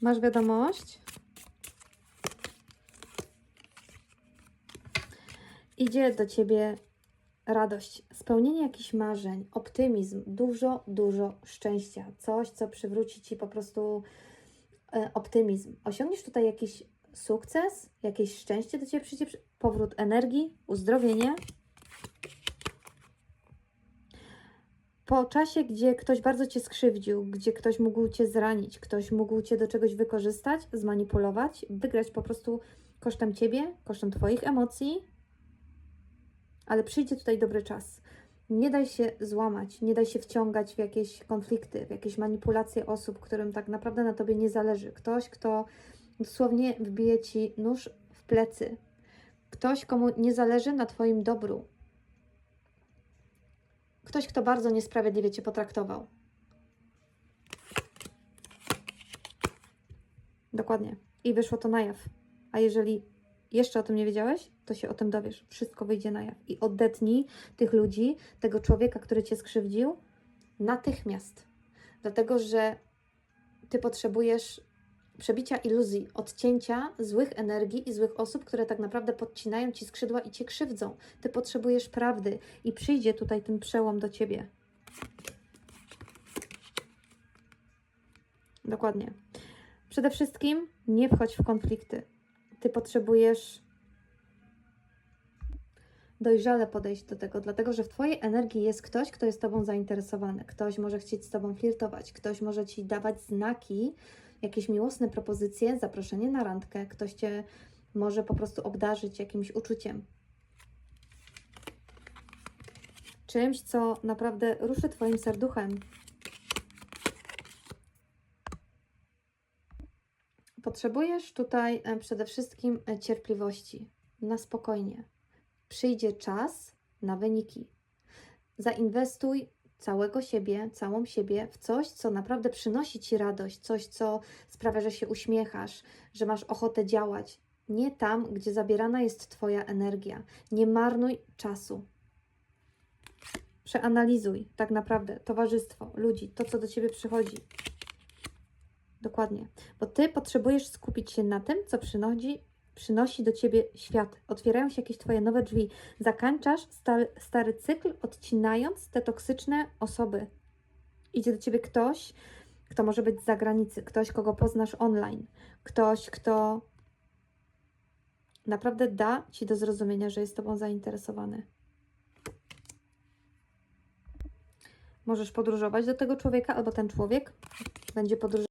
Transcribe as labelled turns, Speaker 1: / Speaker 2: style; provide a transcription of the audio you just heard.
Speaker 1: Masz wiadomość? Idzie do ciebie radość, spełnienie jakichś marzeń, optymizm, dużo, dużo szczęścia. Coś, co przywróci ci po prostu e, optymizm. Osiągniesz tutaj jakiś sukces, jakieś szczęście do ciebie przyjdzie, przy- powrót energii, uzdrowienie. Po czasie, gdzie ktoś bardzo cię skrzywdził, gdzie ktoś mógł cię zranić, ktoś mógł cię do czegoś wykorzystać, zmanipulować, wygrać po prostu kosztem ciebie, kosztem twoich emocji, ale przyjdzie tutaj dobry czas. Nie daj się złamać, nie daj się wciągać w jakieś konflikty, w jakieś manipulacje osób, którym tak naprawdę na tobie nie zależy. Ktoś, kto dosłownie wbije ci nóż w plecy. Ktoś, komu nie zależy na twoim dobru. Ktoś, kto bardzo niesprawiedliwie cię potraktował. Dokładnie. I wyszło to na jaw. A jeżeli jeszcze o tym nie wiedziałeś, to się o tym dowiesz. Wszystko wyjdzie na jaw. I odetnij tych ludzi, tego człowieka, który cię skrzywdził, natychmiast. Dlatego, że ty potrzebujesz przebicia iluzji, odcięcia złych energii i złych osób, które tak naprawdę podcinają ci skrzydła i cię krzywdzą. Ty potrzebujesz prawdy i przyjdzie tutaj ten przełom do ciebie. Dokładnie. Przede wszystkim nie wchodź w konflikty. Ty potrzebujesz dojrzale podejść do tego, dlatego że w Twojej energii jest ktoś, kto jest Tobą zainteresowany. Ktoś może chcieć z Tobą flirtować, ktoś może Ci dawać znaki, jakieś miłosne propozycje, zaproszenie na randkę, ktoś Cię może po prostu obdarzyć jakimś uczuciem. Czymś, co naprawdę ruszy Twoim serduchem. Potrzebujesz tutaj e, przede wszystkim e, cierpliwości, na spokojnie. Przyjdzie czas na wyniki. Zainwestuj całego siebie, całą siebie w coś, co naprawdę przynosi Ci radość, coś, co sprawia, że się uśmiechasz, że masz ochotę działać. Nie tam, gdzie zabierana jest Twoja energia. Nie marnuj czasu. Przeanalizuj tak naprawdę towarzystwo, ludzi, to, co do Ciebie przychodzi. Dokładnie. Bo Ty potrzebujesz skupić się na tym, co przynosi, przynosi do Ciebie świat. Otwierają się jakieś Twoje nowe drzwi. Zakańczasz stary, stary cykl, odcinając te toksyczne osoby. Idzie do Ciebie ktoś, kto może być z zagranicy, ktoś, kogo poznasz online, ktoś, kto naprawdę da Ci do zrozumienia, że jest Tobą zainteresowany. Możesz podróżować do tego człowieka, albo ten człowiek będzie podróżować.